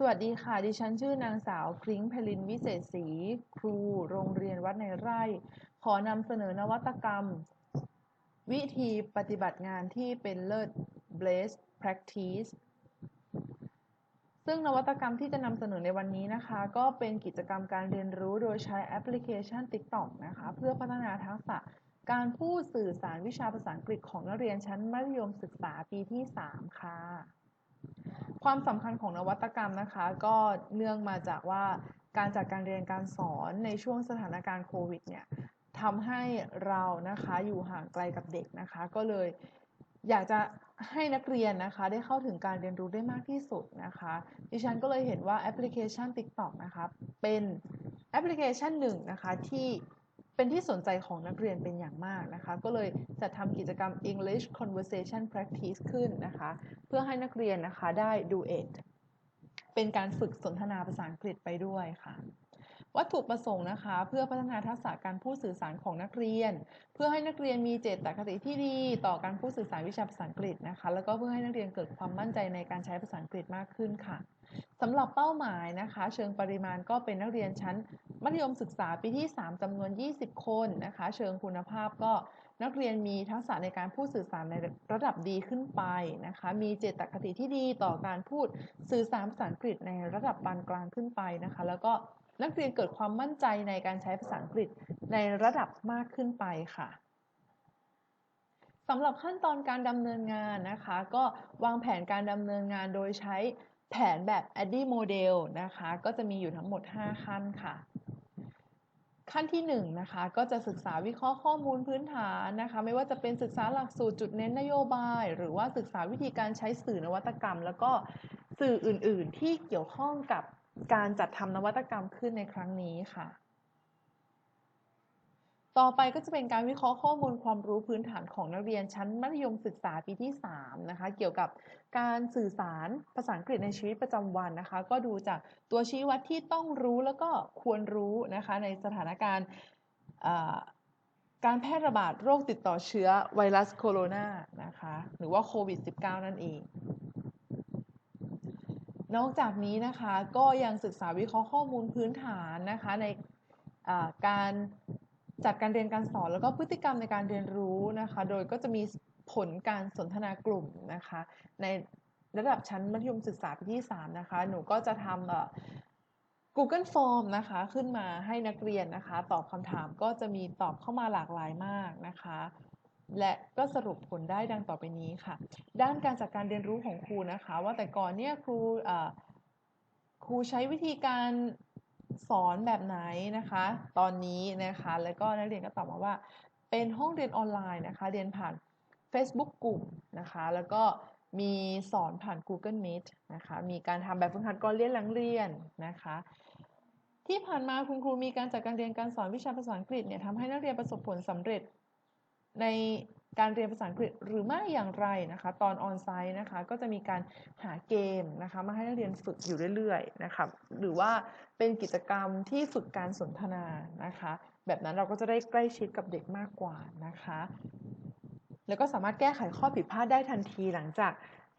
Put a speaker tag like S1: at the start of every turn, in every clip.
S1: สวัสดีค่ะ ดิฉันชื่อนางสาวคลิ้งเพลินวิเศษศรีครู โรงเรียนวัดในไร่ ขอนำเสนอนวัตกรรม วิธีปฏิบัติงานที่เป็นเลิศ Blaze Practice ซึ่งนวัตกรรมที่จะนำเสนอในวันนี้นะคะ ก็เป็นกิจกรรมการเรียนรู้โดยใช้แอปพลิเคชัน TikTok นะคะ เพื่อพัฒนาทักษะการพูดสื่อสารวิชาภาษาอังกฤษของนักเรียนชั้นมัธยมศึกษาปีที่ 3 ค่ะ ความสำคัญของนวัตกรรมนะคะ ก็เนื่องมาจากว่าการจัดการเรียนการสอนในช่วงสถานการณ์โควิดเนี่ยทำให้เรานะคะอยู่ห่างไกลกับเด็กนะคะ ก็เลยอยากจะให้นักเรียนนะคะ ได้เข้าถึงการเรียนรู้ได้มากที่สุดนะคะ ดิฉันก็เลยเห็นว่าแอปพลิเคชัน TikTok นะคะเป็นแอปพลิเคชันหนึ่งนะคะที่ เป็นที่สนใจของนักเรียนเป็นอย่างมากนะคะ ก็เลยจะทำกิจกรรม English Conversation Practice ขึ้นนะคะ เพื่อให้นักเรียนนะคะได้ดูเอทเป็นการฝึกสนทนาภาษาอังกฤษไปด้วยค่ะวัตถุประสงค์นะคะ เพื่อพัฒนาทักษะการพูดสื่อสารของนักเรียน เพื่อให้นักเรียนมีเจตคติที่ดี ต่อการพูดสื่อสารวิชาภาษาอังกฤษนะคะ แล้วก็เพื่อให้นักเรียนเกิดความมั่นใจในการใช้ภาษาอังกฤษมากขึ้นค่ะ สำหรับเป้าหมายนะคะ เชิงปริมาณก็เป็นนักเรียนชั้น มัธยมศึกษาปีที่ 3จำนวน 20 คนนะคะ เชิงคุณภาพก็นักเรียนมีทักษะในการพูดสื่อสารในระดับดีขึ้นไปนะคะ มีเจตคติที่ดีต่อการพูดสื่อสารภาษาอังกฤษในระดับปานกลางขึ้นไปนะคะ แล้วก็นักเรียนเกิดความมั่นใจในการใช้ภาษาอังกฤษในระดับมากขึ้นไปค่ะสำหรับขั้นตอนการดำเนินงานนะคะ ก็วางแผนการดำเนินงานโดยใช้ แผนแบบ ADDIE Model นะคะ ก็จะมีอยู่ทั้งหมด 5 ขั้นค่ะ ขั้นที่1นนะคะก็จะศึกษาวิเคราะห์ข้อมูลพื้นฐานนะคะ ไม่ว่าจะเป็นศึกษาหลักสูตรจุดเน้นนโยบาย หรือว่าศึกษาวิธีการใช้สื่อนวัตกรรม แล้วก็สื่ออื่น ๆ ที่เกี่ยวข้องกับการจัดทำนวัตกรรมขึ้นในครั้งนี้ค่ะ ต่อไปก็จะเป็นการวิเคราะห์ข้อมูลความรู้พื้นฐานของนักเรียนชั้นมัธยมศึกษาปีที่ 3 นะคะ เกี่ยวกับการสื่อสารภาษาอังกฤษในชีวิตประจำวันนะคะ ก็ดูจากตัวชี้วัดที่ต้องรู้แล้วก็ควรรู้นะคะ ในสถานการณ์การแพร่ระบาดโรคติดต่อเชื้อไวรัสโคโรนานะคะ หรือว่าโควิด -19 นั่นเองนอกจากนี้นะคะก็ยังศึกษาวิเคราะห์ข้อมูลพื้นฐานนะคะในการ จัดการเรียนการสอนแล้วก็พฤติกรรมในการเรียนรู้นะคะ โดยก็จะมีผลการสนทนากลุ่มนะคะ ในระดับชั้นมัธยมศึกษาปีที่ 3 นะคะ หนูก็จะทำ Google Form นะคะ ขึ้นมาให้นักเรียนนะคะ ตอบคำถามก็จะมีตอบเข้ามาหลากหลายมากนะคะ และก็สรุปผลได้ดังต่อไปนี้ค่ะ ด้านการจัดการเรียนรู้ของครูนะคะ ว่าแต่ก่อนเนี่ยครูครูใช้วิธีการ สอนแบบไหนนะคะ ตอนนี้นะคะ แล้วก็นักเรียนก็ตอบมาว่า เป็นห้องเรียนออนไลน์นะคะ เรียนผ่าน Facebook กลุ่มนะคะ แล้วก็มีสอนผ่าน Google Meet นะคะ มีการทำแบบฝึกหัดก่อนเรียนหลังเรียนนะคะ ที่ผ่านมาคุณครูมีการจัดการเรียนการสอนวิชาภาษาอังกฤษเนี่ยทำให้นักเรียนประสบผลสำเร็จใน การเรียนภาษาอังกฤษหรือไม่อย่างไรนะคะ ตอนออนไซต์นะคะก็จะมีการหาเกมนะคะมาให้นักเรียนฝึกอยู่เรื่อยๆนะคะหรือว่าเป็นกิจกรรมที่ฝึกการสนทนานะคะ แบบนั้นเราก็จะได้ใกล้ชิดกับเด็กมากกว่านะคะ แล้วก็สามารถแก้ไขข้อผิดพลาดได้ทันทีหลังจาก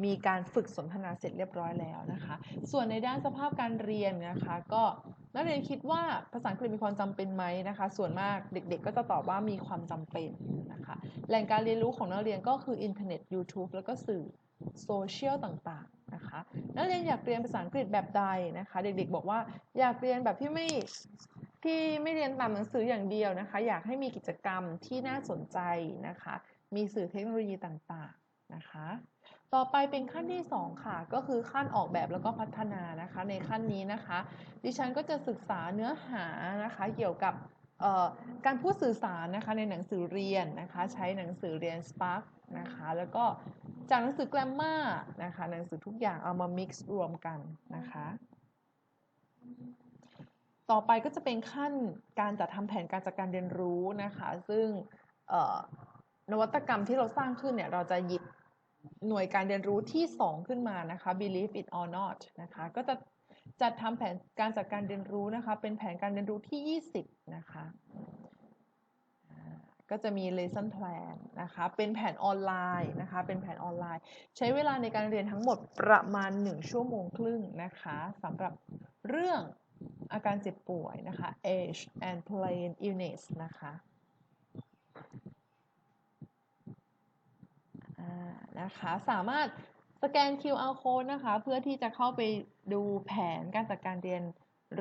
S1: มีการฝึกสนทนาเสร็จเรียบร้อยแล้วนะคะ ส่วนในด้านสภาพการเรียนนะคะ ก็นักเรียนคิดว่าภาษาอังกฤษมีความจำเป็นไหมนะคะ ส่วนมากเด็กๆ ก็จะตอบว่ามีความจำเป็นนะคะ แหล่งการเรียนรู้ของนักเรียนก็คืออินเทอร์เน็ต YouTube แล้วก็สื่อโซเชียลต่างๆนะคะนักเรียนอยากเรียนภาษาอังกฤษแบบใดนะคะ เด็กๆ บอกว่าอยากเรียนแบบที่ไม่ที่ไม่เรียนตามหนังสืออย่างเดียวนะคะ อยากให้มีกิจกรรมที่น่าสนใจนะคะ มีสื่อเทคโนโลยีต่างๆนะคะ ต่อไปเป็นขั้นที่ 2 ค่ะ ก็คือขั้นออกแบบแล้วก็พัฒนานะคะ ในขั้นนี้นะคะ ดิฉันก็จะศึกษาเนื้อหานะคะเกี่ยวกับการพูดสื่อสารนะคะในหนังสือเรียนนะคะใช้หนังสือเรียน Spark นะคะแล้วก็จากหนังสือ Grammar นะคะหนังสือทุกอย่างเอามา mix รวมกันนะคะ ต่อไปก็จะเป็นขั้นการจัดทำแผนการจัดการเรียนรู้นะคะ ซึ่งนวัตกรรมที่เราสร้างขึ้นเนี่ยเราจะหยิบ หน่วยการเรียนรู้ที่ 2 ขึ้นมานะคะ believe it or not นะคะก็จะจัดทำแผนการจัดการเรียนรู้นะคะ เป็นแผนการเรียนรู้ที่ 20 นะคะ ก็จะมี lesson plan นะคะ เป็นแผนออนไลน์นะคะ เป็นแผนออนไลน์ ใช้เวลาในการเรียนทั้งหมดประมาณ 1 ชั่วโมงครึ่งนะคะสำหรับเรื่องอาการเจ็บป่วยนะคะ age and plain illness นะคะอ่า นะคะ สามารถสแกน QR code นะคะ เพื่อที่จะเข้าไปดูแผนการจัดการเรียน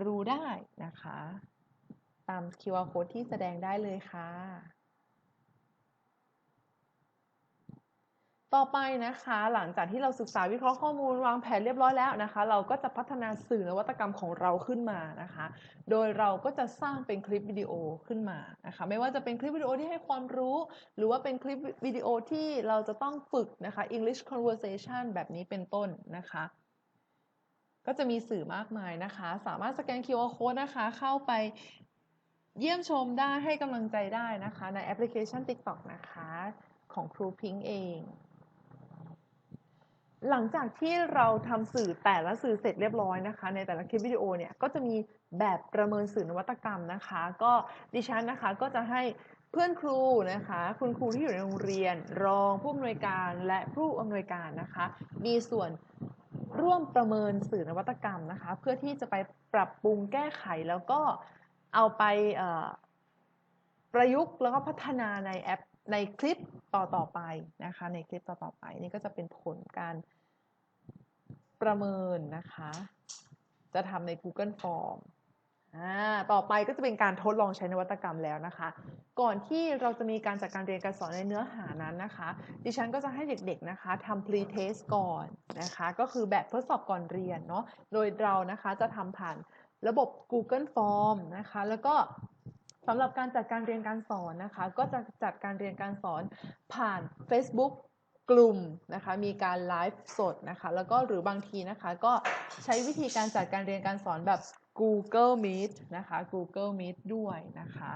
S1: รู้ได้นะคะ ตาม QR code ที่แสดงได้เลยค่ะ ต่อไปนะคะ หลังจากที่เราศึกษาวิเคราะห์ข้อมูลวางแผนเรียบร้อยแล้วนะคะ เราก็จะพัฒนาสื่อนวัตกรรมของเราขึ้นมานะคะ โดยเราก็จะสร้างเป็นคลิปวิดีโอขึ้นมานะคะ ไม่ว่าจะเป็นคลิปวิดีโอที่ให้ความรู้ หรือว่าเป็นคลิปวิดีโอที่เราจะต้องฝึกนะคะ English conversation แบบนี้เป็นต้นนะคะก็จะมีสื่อมากมายนะคะ สามารถสแกน QR code นะคะ เข้าไปเยี่ยมชมได้ให้กำลังใจได้นะคะ ในแอปพลิเคชัน TikTok นะคะ ของครูพิงค์เอง หลังจากที่เราทำสื่อแต่ละสื่อเสร็จเรียบร้อยนะคะ ในแต่ละคลิปวิดีโอเนี่ยก็จะมีแบบประเมินสื่อนวัตกรรมนะคะ ก็ดิฉันนะคะก็จะให้เพื่อนครูนะคะ คุณครูที่อยู่ในโรงเรียน รองผู้อำนวยการและผู้อำนวยการนะคะ มีส่วนร่วมประเมินสื่อนวัตกรรมนะคะ เพื่อที่จะไปปรับปรุงแก้ไขแล้วก็เอาไปประยุกต์แล้วก็พัฒนาในแอป ในคลิปต่อต่อๆไปนะคะ ในคลิปต่อต่อๆไปนี่ก็จะเป็นผลการประเมินนะคะ จะทำใน Google Form อ่าต่อไปก็จะเป็นการทดลองใช้นวัตกรรมแล้วนะคะ ก่อนที่เราจะมีการจัดการเรียนการสอนในเนื้อหานั้นนะคะ ดิฉันก็จะให้เด็กๆนะคะทำ pre-test ก่อนนะคะ ก็คือแบบทดสอบก่อนเรียนเนาะ โดยเรานะคะจะทำผ่านระบบ Google Form นะคะ แล้วก็ สำหรับการจัดการเรียนการสอนนะคะ ก็จะจัดการเรียนการสอนผ่าน Facebook กลุ่มนะคะมีการไลฟ์สดนะคะแล้วก็หรือบางทีนะคะก็ใช้วิธีการจัดการเรียนการสอนแบบ Google Meet นะคะ Google Meet ด้วยนะคะ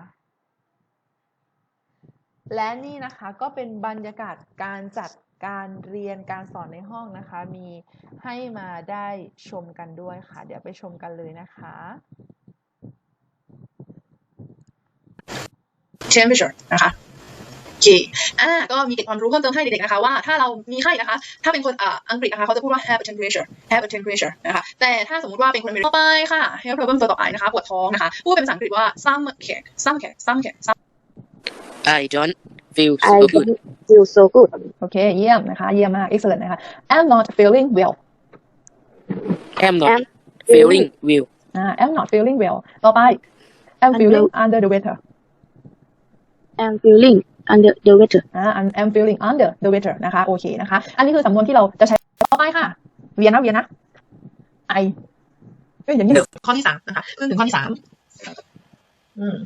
S1: และนี่นะคะก็เป็นบรรยากาศการจัดการเรียนการสอนในห้องนะคะ มีให้มาได้ชมกันด้วยค่ะ เดี๋ยวไปชมกันเลยนะคะ
S2: temperature นะคะโอเคอ่า ก็มีเกร็ดความรู้เพิ่มเติมให้เด็กๆนะคะว่าถ้าเรามีไข้นะคะ ถ้าเป็นคนอ่าอังกฤษนะคะเขาจะพูดว่า have a temperature have a temperature นะคะ แต่ถ้าสมมติว่าเป็นคนอเมริกันต่อไปค่ะ health problem ตัวต่อไปนะคะ ปวดท้องนะคะ พูดเป็นภาษาอังกฤษว่า stomach stomach stomach
S3: I don't feel so
S4: I
S3: good.
S4: don't feel so good.
S1: โอเค เยี่ยมนะคะ เยี่ยมมาก excellent นะคะ I'm not feeling well
S3: I'm not
S4: Am
S3: feeling well.
S1: อ่า I'm not feeling well ต่อไป I'm
S4: I'm
S1: feeling
S4: low.
S1: under the weather
S4: I'm feeling under the weather.
S1: อ่า I'm I'm feeling under the weather นะคะ โอเคนะคะ อันนี้คือสำนวนที่เราจะใช้ต่อไปค่ะ เวียนนะ เวียนนะ I เอ้ยอย่างนี้
S2: หนึ่งข้อที่สามนะคะขึ้นถึงข้อที่สามอืม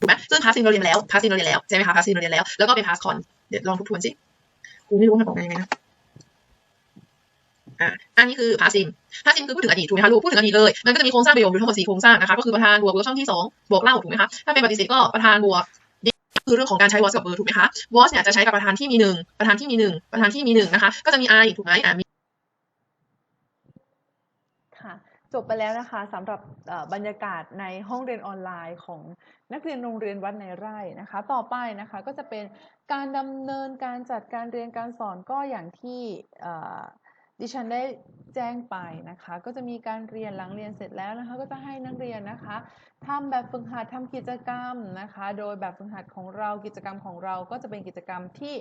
S2: ถูกไหมซึ่ง past tense เราเรียนมาแล้ว past tense เราเรียนแล้ว ใช่ไหมคะ past tense เราเรียนแล้ว แล้วก็เป็น past con เดี๋ยวลองทบทวนสิ กูไม่รู้มันบอกมายังไงนะ อ่าอันนี้คือ past tense past tense คือพูดถึงอดีตถูกไหมคะลูกพูดถึงอดีตเลยมันก็จะมีโครงสร้างประโยคอยู่ทั้งหมดสี่โครงสร้างนะคะก็คือประธานบวกเวอร์ช่องที่สองบวกเล่าถูกไหมคะถ้าเป็นปฏิเสธก็ประธานบวกคือเรื่องของการใช้ was กับ were ถูกไหมคะ was เนี่ยจะใช้กับประธานที่มีหนึ่งประธานที่มีหนึ่งประธานที่มีหนึ่งนะคะก็จะมี I ถูกไหมอ่ามี
S1: ค่ะจบไปแล้วนะคะสำหรับบรรยากาศในห้องเรียนออนไลน์ของนักเรียนโรงเรียนวัดในไร่นะคะ ต่อไปนะคะก็จะเป็นการดำเนินการจัดการเรียนการสอนก็อย่างที่ ดิฉันได้แจ้งไปนะคะ ก็จะมีการเรียนหลังเรียนเสร็จแล้วนะคะ ก็จะให้นักเรียนนะคะทำแบบฝึกหัดทำกิจกรรมนะคะ โดยแบบฝึกหัดของเรากิจกรรมของเราก็จะเป็นกิจกรรมที่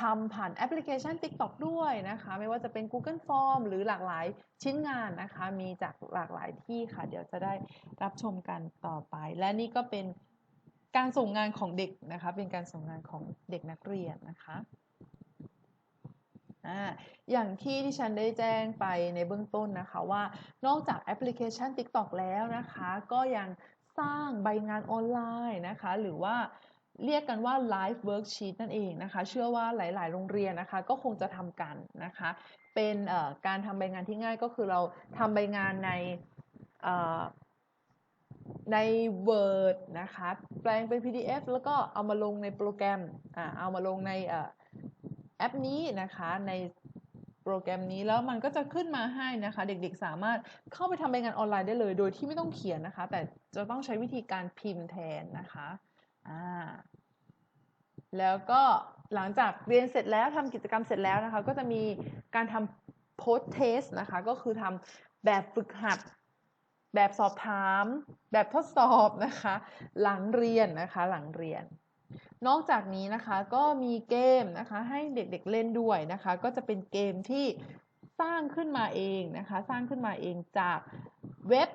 S1: ทำผ่านแอปพลิเคชัน TikTok ด้วยนะคะ ไม่ว่าจะเป็น Google Form หรือหลากหลายชิ้นงานนะคะ มีจากหลากหลายที่ค่ะ เดี๋ยวจะได้รับชมกันต่อไป และนี่ก็เป็นการส่งงานของเด็กนะคะ เป็นการส่งงานของเด็กนักเรียนนะคะ อ่าอย่างที่ที่ฉันได้แจ้งไปในเบื้องต้นนะคะว่านอกจากแอปพลิเคชัน TikTok แล้วนะคะ ก็ยังสร้างใบงานออนไลน์นะคะ หรือว่าเรียกกันว่า Live Worksheet นั่นเองนะคะ เชื่อว่าหลาย ๆ โรงเรียนนะคะ ก็คงจะทำกันนะคะ เป็นการทำใบงานที่ง่ายก็คือเราทำใบงานในใน Word นะคะ แปลงเป็น PDF แล้วก็เอามาลงในโปรแกรม เอามาลงใน แอปนี้นะคะในโปรแกรมนี้แล้วมันก็จะขึ้นมาให้นะคะ เด็กๆสามารถเข้าไปทำใบงานออนไลน์ได้เลย โดยที่ไม่ต้องเขียนนะคะ แต่จะต้องใช้วิธีการพิมพ์แทนนะคะอ่าแล้วก็หลังจากเรียนเสร็จแล้วทำกิจกรรมเสร็จแล้วนะคะ ก็จะมีการทำ post test นะคะ ก็คือทำแบบฝึกหัด แบบสอบถาม แบบทดสอบนะคะ หลังเรียนนะคะ หลังเรียน นอกจากนี้นะคะก็มีเกมนะคะให้เด็กๆเล่นด้วยนะคะ ก็จะเป็นเกมที่สร้างขึ้นมาเองนะคะ สร้างขึ้นมาเองจากเว็บ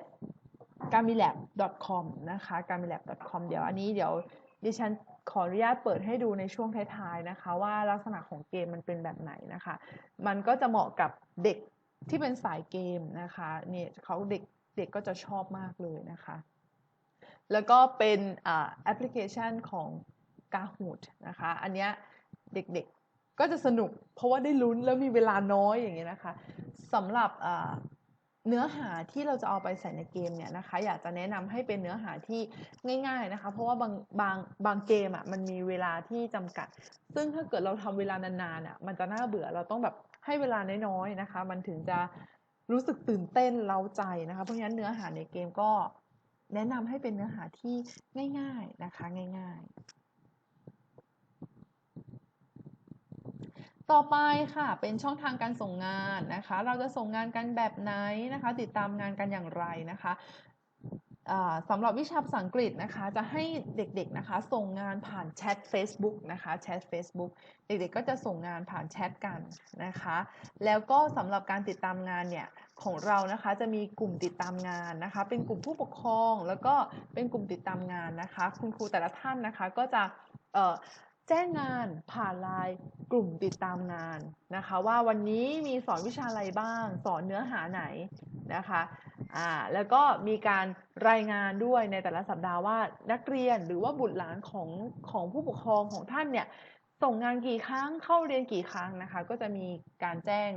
S1: gamilab.com นะคะ gamilab.com เดี๋ยวอันนี้เดี๋ยวดิฉันขออนุญาตเปิดให้ดูในช่วงท้ายๆนะคะ ว่าลักษณะของเกมมันเป็นแบบไหนนะคะ มันก็จะเหมาะกับเด็กที่เป็นสายเกมนะคะเนี่ยเขาเด็กเด็กก็จะชอบมากเลยนะคะ แล้วก็เป็นอแอปพลิเคชันของ Kahoot นะคะ อันเนี้ยเด็กๆก็จะสนุกเพราะว่าได้ลุ้นแล้วมีเวลาน้อยอย่างเงี้ยนะคะสำหรับเนื้อหาที่เราจะเอาไปใส่ในเกมเนี่ยนะคะ อยากจะแนะนำให้เป็นเนื้อหาที่ง่ายๆนะคะ เพราะว่าบางบางบางเกมอะมันมีเวลาที่จำกัด ซึ่งถ้าเกิดเราทำเวลานานๆอะมันจะน่าเบื่อเราต้องแบบให้เวลาน้อยๆนะคะ มันถึงจะรู้สึกตื่นเต้นเร้าใจนะคะ เพราะฉะนั้นเนื้อหาในเกมก็แนะนำให้เป็นเนื้อหาที่ง่าย ๆนะคะ ง่าย ๆ ต่อไปค่ะเป็นช่องทางการส่งงานนะคะ เราจะส่งงานกันแบบไหนนะคะ ติดตามงานกันอย่างไรนะคะสำหรับวิชาภาษาอังกฤษนะคะ จะให้เด็กๆนะคะ ส่งงานผ่านแชท Facebook นะคะแชท Facebook เด็กๆก็จะส่งงานผ่านแชทกันนะคะ แล้วก็สำหรับการติดตามงานเนี่ยของเรานะคะจะมีกลุ่มติดตามงานนะคะ เป็นกลุ่มผู้ปกครองแล้วก็เป็นกลุ่มติดตามงานนะคะ คุณครูแต่ละท่านนะคะก็จะ แจ้งงานผ่านไลน์กลุ่มติดตามงานนะคะ ว่าวันนี้มีสอนวิชาอะไรบ้าง สอนเนื้อหาไหนนะคะอ่าแล้วก็มีการรายงานด้วยในแต่ละสัปดาห์ว่านักเรียนหรือว่าบุตรหลานของของผู้ปกครองของท่านเนี่ยส่งงานกี่ครั้งเข้าเรียนกี่ครั้งนะคะ ก็จะมีการแจ้ง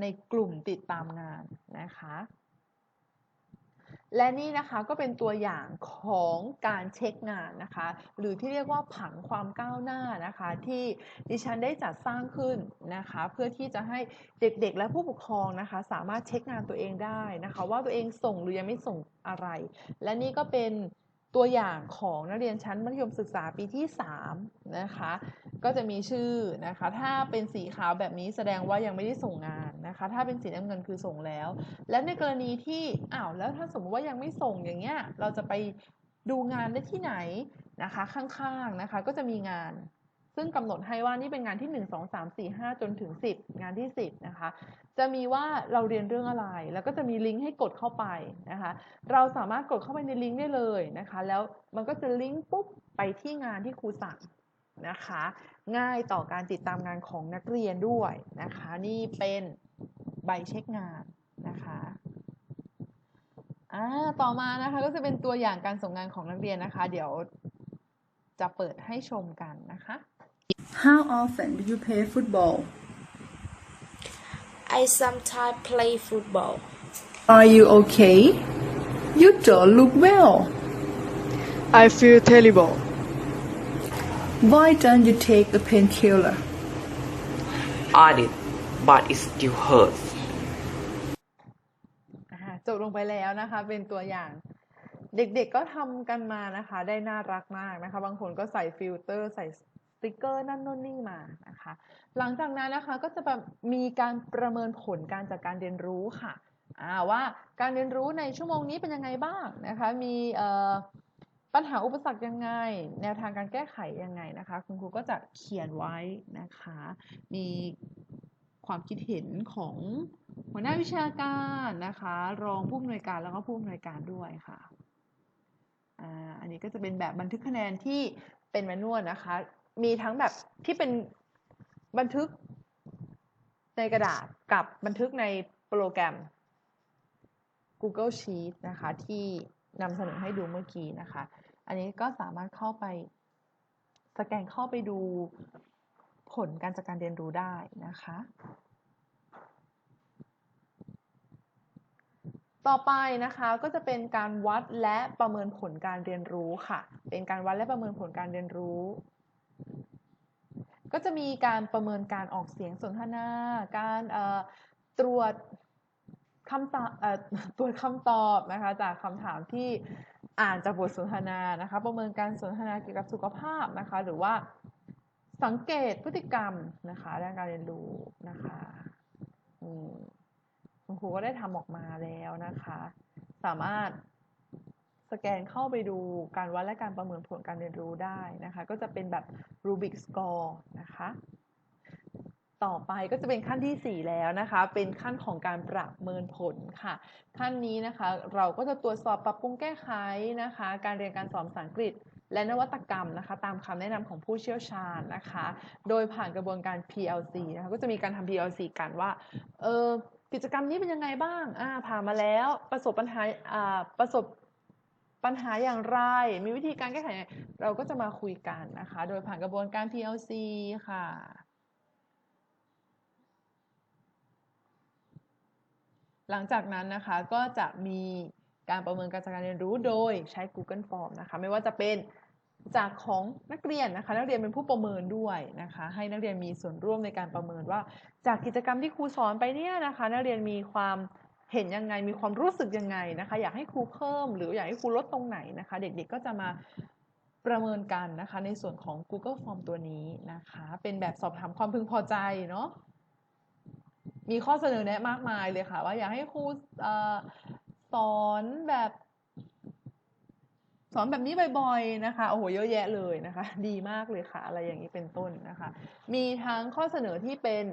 S1: ในกลุ่มติดตามงานนะคะ และนี่นะคะก็เป็นตัวอย่างของการเช็คงานนะคะ หรือที่เรียกว่าผังความก้าวหน้านะคะ ที่ดิฉันได้จัดสร้างขึ้นนะคะ เพื่อที่จะให้เด็กๆและผู้ปกครองนะคะ สามารถเช็คงานตัวเองได้นะคะ ว่าตัวเองส่งหรือยังไม่ส่งอะไร และนี่ก็เป็น ตัวอย่างของนักเรียนชั้นมัธยมศึกษาปีที่3นะคะก็จะมีชื่อนะคะถ้าเป็นสีขาวแบบนี้แสดงว่ายังไม่ได้ส่งงานนะคะถ้าเป็นสีน้ำเงินคือส่งแล้ว และในกรณีที่อ้าวแล้วถ้าสมมติว่ายังไม่ส่งอย่างเงี้ยเราจะไปดูงานได้ที่ไหนนะคะข้างๆนะคะก็จะมีงาน ซึ่งกำหนดให้ว่านี่เป็นงานที่ 1 2 3 4 5 จนถึง 10 งานที่ 10 นะคะ จะมีว่าเราเรียนเรื่องอะไร แล้วก็จะมีลิงก์ให้กดเข้าไปนะคะ เราสามารถกดเข้าไปในลิงก์ได้เลยนะคะ แล้วมันก็จะลิงก์ปุ๊บไปที่งานที่ครูสั่งนะคะ ง่ายต่อการติดตามงานของนักเรียนด้วยนะคะ นี่เป็นใบเช็คงานนะคะอ่าต่อมานะคะก็จะเป็นตัวอย่างการส่งงานของนักเรียนนะคะ เดี๋ยวจะเปิดให้ชมกันนะคะ
S5: How often do you play football?
S6: I sometimes play football.
S5: Are you okay? You don't look well.
S7: I feel terrible.
S5: Why don't you take a painkiller?
S8: I did, but it still hurts.
S1: อ่าจบลงไปแล้วนะคะ เป็นตัวอย่าง เด็กๆก็ทำกันมานะคะ ได้น่ารักมากนะคะ บางคนก็ใส่ฟิลเตอร์ใส่ส ติกเกอร์นั่นโน่นนี่มานะคะ หลังจากนั้นนะคะก็จะแบบมีการประเมินผลการจัดการเรียนรู้ค่ะอ่าว่าการเรียนรู้ในชั่วโมงนี้เป็นยังไงบ้างนะคะมีเอ่อปัญหาอุปสรรคยังไง แนวทางการแก้ไขยังไงนะคะ คุณครูก็จะเขียนไว้นะคะ มีความคิดเห็นของหัวหน้าวิชาการนะคะ รองผู้อำนวยการแล้วก็ผู้อำนวยการด้วยค่ะอ่าอันนี้ก็จะเป็นแบบบันทึกคะแนนที่เป็นแมนนวลนะคะ มีทั้งแบบที่เป็นบันทึกในกระดาษกับบันทึกในโปรแกรม Google Sheet นะคะ ที่นำเสนอให้ดูเมื่อกี้นะคะ อันนี้ก็สามารถเข้าไปสแกนเข้าไปดูผลการจัดการเรียนรู้ได้นะคะ ต่อไปนะคะก็จะเป็นการวัดและประเมินผลการเรียนรู้ค่ะ เป็นการวัดและประเมินผลการเรียนรู้ ก็จะมีการประเมินการออกเสียงสนทนา การตรวจคำตอบตรวจคำตอบนะคะจากคำถามที่อ่านจากบทสนทนานะคะ ประเมินการสนทนาเกี่ยวกับสุขภาพนะคะ หรือว่าสังเกตพฤติกรรมนะคะด้านการเรียนรู้นะคะคุณครูก็ได้ทำออกมาแล้วนะคะ สามารถ สแกนเข้าไปดูการวัดและการประเมินผลการเรียนรู้ได้นะคะ ก็จะเป็นแบบ Rubik Score นะคะ ต่อไปก็จะเป็นขั้นที่ 4 แล้วนะคะ เป็นขั้นของการประเมินผลค่ะ ขั้นนี้นะคะ เราก็จะตรวจสอบปรับปรุงแก้ไขนะคะ การเรียนการสอนภาษาอังกฤษและนวัตกรรมนะคะตามคำแนะนำของผู้เชี่ยวชาญนะคะ โดยผ่านกระบวนการ PLC นะคะก็จะมีการทำ PLC กันว่าเออกิจกรรมนี้เป็นยังไงบ้างอ่าผ่านมาแล้วประสบปัญหาอ่าประสบ ปัญหาอย่างไร มีวิธีการแก้ไขยังไงเราก็จะมาคุยกันนะคะ โดยผ่านกระบวนการ PLC ค่ะหลังจากนั้นนะคะก็จะมีการประเมินการจัดการเรียนรู้โดยใช้ Google Form นะคะไม่ว่าจะเป็นจากของนักเรียนนะคะ นักเรียนเป็นผู้ประเมินด้วยนะคะ ให้นักเรียนมีส่วนร่วมในการประเมินว่า จากกิจกรรมที่ครูสอนไปเนี่ยนะคะ นักเรียนมีความ เห็นยังไงมีความรู้สึกยังไงนะคะ อยากให้ครูเพิ่ม หรืออยากให้ครูลดตรงไหนนะคะ เด็กๆก็จะมาประเมินกันนะคะ ในส่วนของ Google Form ตัวนี้นะคะ เป็นแบบสอบถามความพึงพอใจเนาะมีข้อเสนอแนะมากมายเลยค่ะ ว่าอยากให้ครูสอนแบบสอนแบบนี้บ่อยๆนะคะโอ้โหเยอะแยะเลยนะคะ ดีมากเลยค่ะ อะไรอย่างนี้เป็นต้นนะคะ มีทั้งข้อเสนอที่เป็น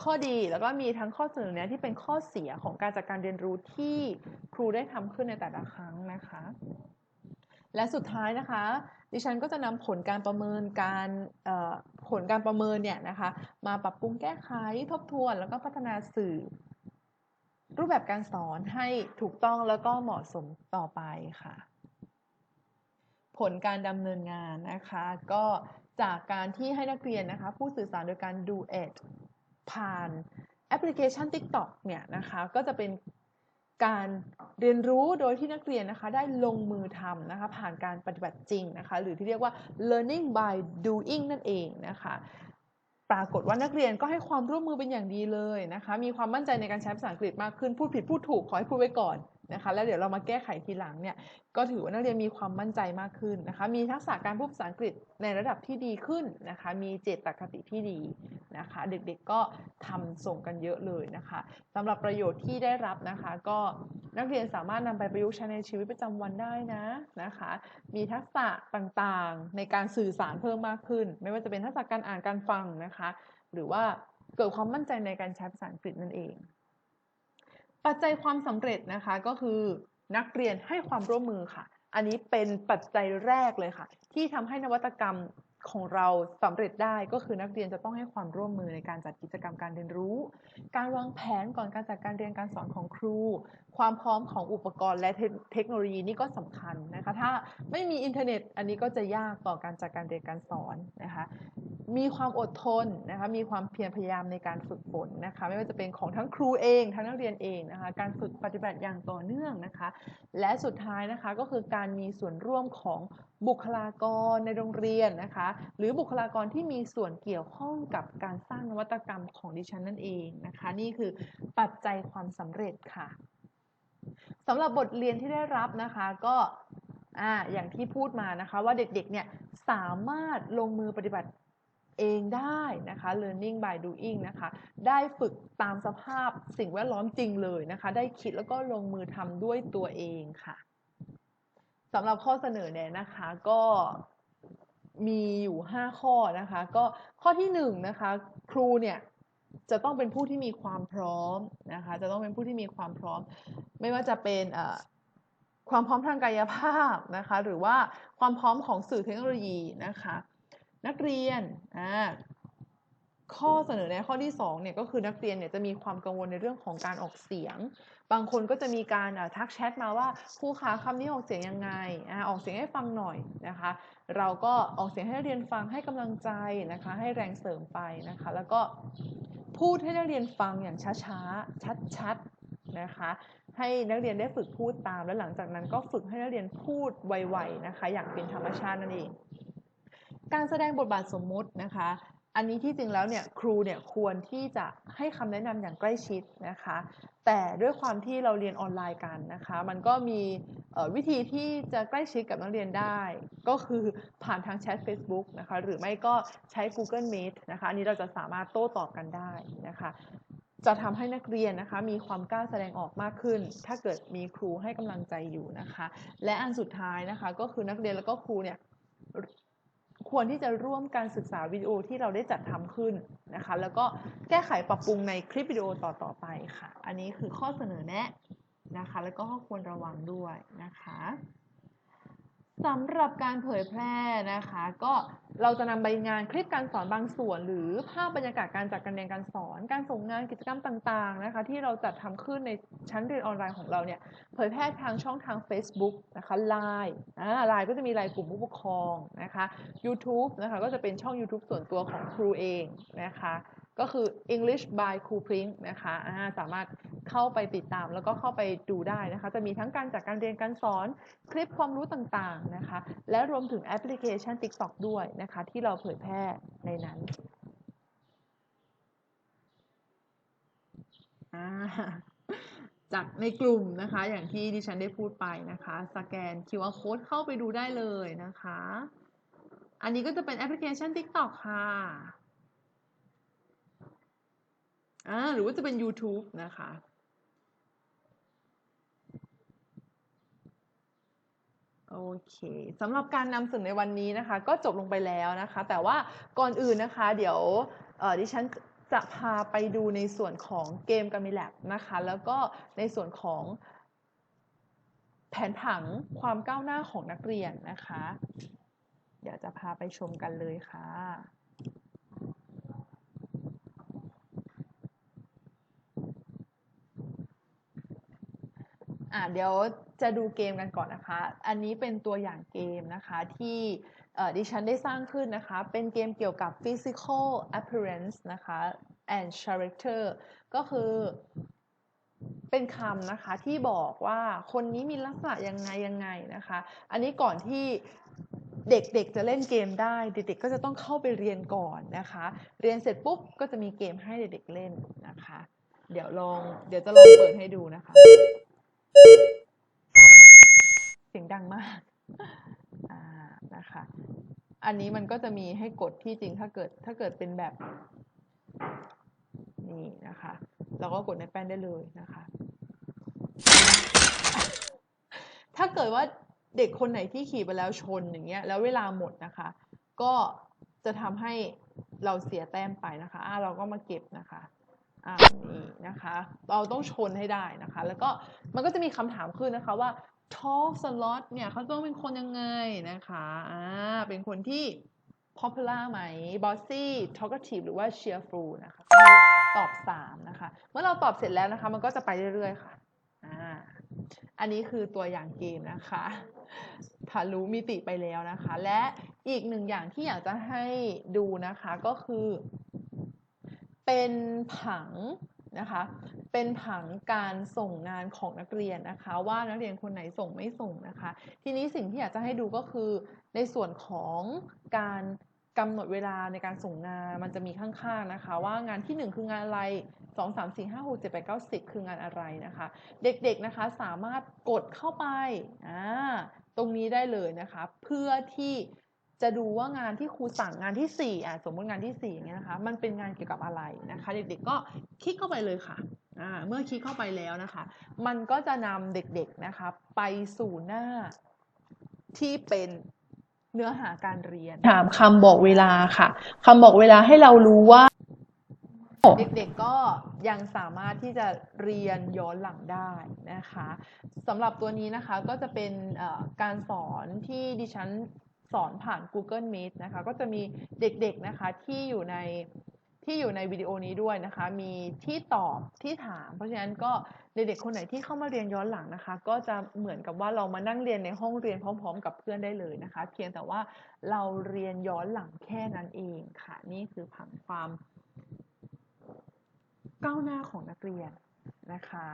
S1: ข้อดีแล้วก็มีทั้งข้อเสนอแนะที่เป็นข้อเสียของการจัดการเรียนรู้ที่ครูได้ทำขึ้นในแต่ละครั้งนะคะ และสุดท้ายนะคะ ดิฉันก็จะนำผลการประเมินการผลการประเมินเนี่ยนะคะ มาปรับปรุงแก้ไขทบทวน แล้วก็พัฒนาสื่อ รูปแบบการสอนให้ถูกต้องแล้วก็เหมาะสมต่อไปค่ะ ผลการดำเนินงานนะคะ ก็จากการที่ให้นักเรียนนะคะ ผู้สื่อสารโดยการดูเอท ผ่านแอปพลิเคชัน TikTok เนี่ยนะคะก็จะเป็นการเรียนรู้โดยที่นักเรียนนะคะได้ลงมือทำนะคะผ่านการปฏิบัติจริงนะคะหรือที่เรียกว่า learning by doing นั่นเองนะคะปรากฏว่านักเรียนก็ให้ความร่วมมือเป็นอย่างดีเลยนะคะมีความมั่นใจในการใช้ภาษาอังกฤษมากขึ้นพูดผิดพูดถูกขอให้พูดไว้ก่อน นะคะ แล้วเดี๋ยวเรามาแก้ไขทีหลังเนี่ยก็ถือว่านักเรียนมีความมั่นใจมากขึ้นนะคะ มีทักษะการพูดภาษาอังกฤษในระดับที่ดีขึ้นนะคะ มีเจตคติที่ดีนะคะ เด็กๆก็ทำส่งกันเยอะเลยนะคะสำหรับประโยชน์ที่ได้รับนะคะ ก็นักเรียนสามารถนำไปประยุกต์ใช้ในชีวิตประจำวันได้นะนะคะ มีทักษะต่างๆในการสื่อสารเพิ่มมากขึ้น ไม่ว่าจะเป็นทักษะการอ่านการฟังนะคะ หรือว่าเกิดความมั่นใจในการใช้ภาษาอังกฤษนั่นเอง ปัจจัยความสำเร็จนะคะก็คือนักเรียนให้ความร่วมมือค่ะ อันนี้เป็นปัจจัยแรกเลยค่ะ ที่ทำให้นวัตกรรม ของเราสำเร็จได้ก็คือนักเรียนจะต้องให้ความร่วมมือในการจัดกิจกรรมการเรียนรู้ การวางแผนก่อนการจัดการเรียนการสอนของครู ความพร้อมของอุปกรณ์และเทคโนโลยีนี่ก็สำคัญนะคะถ้าไม่มีอินเทอร์เน็ต อันนี้ก็จะยากต่อการจัดการเรียนการสอนนะคะมีความอดทนนะคะมีความเพียรพยายามในการฝึกฝนนะคะไม่ว่าจะเป็นของทั้งครูเองทั้งนักเรียนเองนะคะการฝึกปฏิบัติอย่างต่อเนื่องนะคะและสุดท้ายนะคะก็คือการมีส่วนร่วมของ บุคลากรในโรงเรียนนะคะ หรือบุคลากรที่มีส่วนเกี่ยวข้องกับการสร้างนวัตกรรมของดิฉันนั่นเองนะคะ นี่คือปัจจัยความสำเร็จค่ะสำหรับบทเรียนที่ได้รับนะคะก็อ่าอย่างที่พูดมานะคะว่าเด็กๆเนี่ยสามารถลงมือปฏิบัติเองได้นะคะ learning by doing นะคะ ได้ฝึกตามสภาพสิ่งแวดล้อมจริงเลยนะคะ ได้คิดแล้วก็ลงมือทำด้วยตัวเองค่ะ สำหรับข้อเสนอแนะนะคะก็มีอยู่ 5 ข้อนะคะ ก็ข้อที่1นงนะคะครูเนี่ยจะต้องเป็นผู้ที่มีความพร้อมนะคะจะต้องเป็นผู้ที่มีความพร้อม ไม่ว่าจะเป็นเอ่อความพร้อมทางกายภาพนะคะหรือว่าความพร้อมของสื่อเทคโนโลยีนะคะนักเรียนอ่าข้อเสนอแนะข้อที่2เนี่ยก็คือนักเรียนเนี่ยจะมีความกังวลในเรื่องของการออกเสียง บางคนก็จะมีการทักแชทมาว่าครูคะคำนี้ออกเสียงยังไงออกเสียงให้ฟังหน่อยนะคะ เราก็ออกเสียงให้นักเรียนฟังให้กำลังใจนะคะ ให้แรงเสริมไปนะคะ แล้วก็พูดให้นักเรียนฟังอย่างช้าๆ ชัดๆนะคะ ให้นักเรียนได้ฝึกพูดตาม แล้วหลังจากนั้นก็ฝึกให้นักเรียนพูดไวๆนะคะ อย่างเป็นธรรมชาตินั่นเอง การแสดงบทบาทสมมุตินะคะ อันนี้ที่จริงแล้วเนี่ยครูเนี่ยควรที่จะให้คำแนะนำอย่างใกล้ชิดนะคะ แต่ด้วยความที่เราเรียนออนไลน์กันนะคะ มันก็มีวิธีที่จะใกล้ชิดกับนักเรียนได้ ก็คือผ่านทางแชท Facebook นะคะหรือไม่ก็ใช้ Google Meet นะคะ อันนี้เราจะสามารถโต้ตอบกันได้นะคะ จะทำให้นักเรียนนะคะ มีความกล้าแสดงออกมากขึ้น ถ้าเกิดมีครูให้กำลังใจอยู่นะคะ และอันสุดท้ายนะคะ ก็คือนักเรียนแล้วก็ครูเนี่ย ควรที่จะร่วมการศึกษาวิดีโอที่เราได้จัดทำขึ้นนะคะ แล้วก็แก้ไขปรับปรุงในคลิปวิดีโอต่อๆไปค่ะ อันนี้คือข้อเสนอแนะนะคะ แล้วก็ข้อควรระวังด้วยนะคะ สำหรับการเผยแพร่นะคะ ก็เราจะนำใบงานคลิปการสอนบางส่วน หรือภาพบรรยากาศการจัดการเรียนการสอน การส่งงานกิจกรรมต่างๆนะคะ ที่เราจัดทำขึ้นในชั้นเรียนออนไลน์ของเราเนี่ยเผยแพร่ทางช่องทาง Facebook นะคะ Line อ่า Line ก็จะมีไลน์กลุ่มผู้ปกครองนะคะ YouTube นะคะก็จะเป็นช่อง YouTube ส่วนตัวของครูเองนะคะ ก็คือ English by ครูพริ้งนะคะาสามารถเข้าไปติดตามแล้วก็เข้าไปดูได้นะคะ จะมีทั้งการจัดการเรียนการสอนคลิปความรู้ต่างๆนะคะ และรวมถึงแอปพลิเคชัน TikTok ด้วยนะคะ ที่เราเผยแพร่ในนั้นจากในกลุ่มนะคะ อย่างที่ดิฉันได้พูดไปนะคะ สแกน QR code เข้าไปดูได้เลยนะคะ อันนี้ก็จะเป็นแอปพลิเคชัน TikTok ค่ะ อ่าหรือว่าจะเป็น YouTube นะคะ โอเคสำหรับการนำเสนอในวันนี้นะคะ ก็จบลงไปแล้วนะคะ แต่ว่าก่อนอื่นนะคะ เดี๋ยวดิฉันจะพาไปดูในส่วนของเกมกามิแลบนะคะ แล้วก็ในส่วนของแผนผังความก้าวหน้าของนักเรียนนะคะ เดี๋ยวจะพาไปชมกันเลยค่ะ อะเดี๋ยวจะดูเกมกันก่อนนะคะ อันนี้เป็นตัวอย่างเกมนะคะที่ดิฉันได้สร้างขึ้นนะคะ เป็นเกมเกี่ยวกับ physical appearance นะคะ and character ก็คือเป็นคำนะคะที่บอกว่าคนนี้มีลักษณะยังไงยังไงนะคะ อันนี้ก่อนที่เด็กๆจะเล่นเกมได้เด็กๆก็จะต้องเข้าไปเรียนก่อนนะคะ เรียนเสร็จปุ๊บก็จะมีเกมให้เด็กๆเล่นนะคะ เดี๋ยวลองเดี๋ยวจะลองเปิดให้ดูนะคะ เสียงดังมากนะคะ อันนี้มันก็จะมีให้กดที่จริงถ้าเกิดถ้าเกิดเป็นแบบนี่นะคะเราก็กดในแป้นได้เลยนะคะ ถ้าเกิดว่าเด็กคนไหนที่ขี่ไปแล้วชนอย่างเงี้ยแล้วเวลาหมดนะคะ ก็จะทำให้เราเสียแต้มไปนะคะอ่าเราก็มาเก็บนะคะ อ่านี่นะคะ เราต้องชนให้ได้นะคะ แล้วก็มันก็จะมีคำถามขึ้นนะคะว่า talk slot เนี่ยเขาต้องเป็นคนยังไงนะคะอ่าเป็นคนที่ popular ไหม bossy talkative หรือว่า cheerful นะคะตอบ 3 นะคะ เมื่อเราตอบเสร็จแล้วนะคะ มันก็จะไปเรื่อยๆค่ะอ่าอันนี้คือตัวอย่างเกมนะคะทะลุมิติไปแล้วนะคะ และอีกหนึ่งอย่างที่อยากจะให้ดูนะคะก็คือ เป็นผังนะคะ เป็นผังการส่งงานของนักเรียนนะคะ ว่านักเรียนคนไหนส่งไม่ส่งนะคะ ทีนี้สิ่งที่อยากจะให้ดูก็คือในส่วนของการกำหนดเวลาในการส่งงานมันจะมีข้างๆนะคะ ว่างานที่ 1 คืองานอะไร 2 3 4 5 6 7 8 9 10 คืองานอะไรนะคะ เด็กๆนะคะสามารถกดเข้าไปตรงนี้ได้เลยนะคะ เพื่อที่ จะดูว่างานที่ครูสั่งงานที่4อะสมมติงานที่4อย่างเงี้ยนะคะ มันเป็นงานเกี่ยวกับอะไรนะคะ เด็กๆก็คลิกเข้าไปเลยค่ะอ่าเมื่อคลิกเข้าไปแล้วนะคะ มันก็จะนำเด็กๆนะคะ ไปสู่หน้าที่เป็นเนื้อหาการเรียน ถามคำบอกเวลาค่ะคำบอกเวลาให้เรารู้ว่า เด็กๆก็ยังสามารถที่จะเรียนย้อนหลังได้นะคะสำหรับตัวนี้นะคะก็จะเป็นเอ่อการสอนที่ดิฉัน สอนผ่าน Google Meet นะคะ ก็จะมีเด็กๆนะคะที่อยู่ในที่อยู่ในวิดีโอนี้ด้วยนะคะ มีที่ตอบที่ถาม เพราะฉะนั้นก็เด็กๆคนไหนที่เข้ามาเรียนย้อนหลังนะคะ ก็จะเหมือนกับว่าเรามานั่งเรียนในห้องเรียนพร้อม ๆ กับเพื่อนได้เลยนะคะ เพียงแต่ว่าเราเรียนย้อนหลังแค่นั้นเองค่ะ นี่คือผังความก้าวหน้าของนักเรียนนะคะ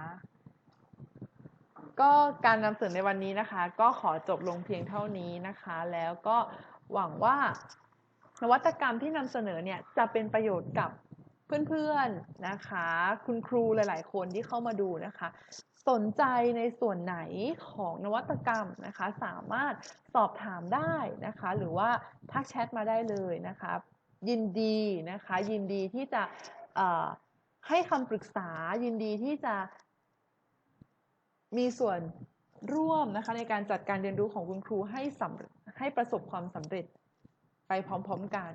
S1: ก็การนำเสนอในวันนี้นะคะ ก็ขอจบลงเพียงเท่านี้นะคะ แล้วก็หวังว่านวัตกรรมที่นำเสนอเนี่ยจะเป็นประโยชน์กับเพื่อนๆนะคะ คุณครูหลาย ๆ คนที่เข้ามาดูนะคะ สนใจในส่วนไหนของนวัตกรรมนะคะ สามารถสอบถามได้นะคะ หรือว่าทักแชทมาได้เลยนะคะ ยินดีนะคะ ยินดีที่จะให้คำปรึกษายินดีที่จะ มีส่วนร่วมนะคะในการจัดการเรียนรู้ของคุณครูให้สำให้ประสบความสำเร็จไปพร้อมๆกัน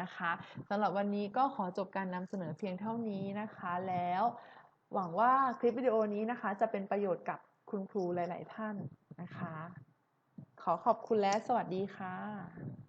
S1: นะคะสำหรับวันนี้ก็ขอจบการนำเสนอเพียงเท่านี้นะคะ แล้วหวังว่าคลิปวิดีโอนี้นะคะ จะเป็นประโยชน์กับคุณครูหลาย ๆ ท่านนะคะ ขอขอบคุณและสวัสดีค่ะ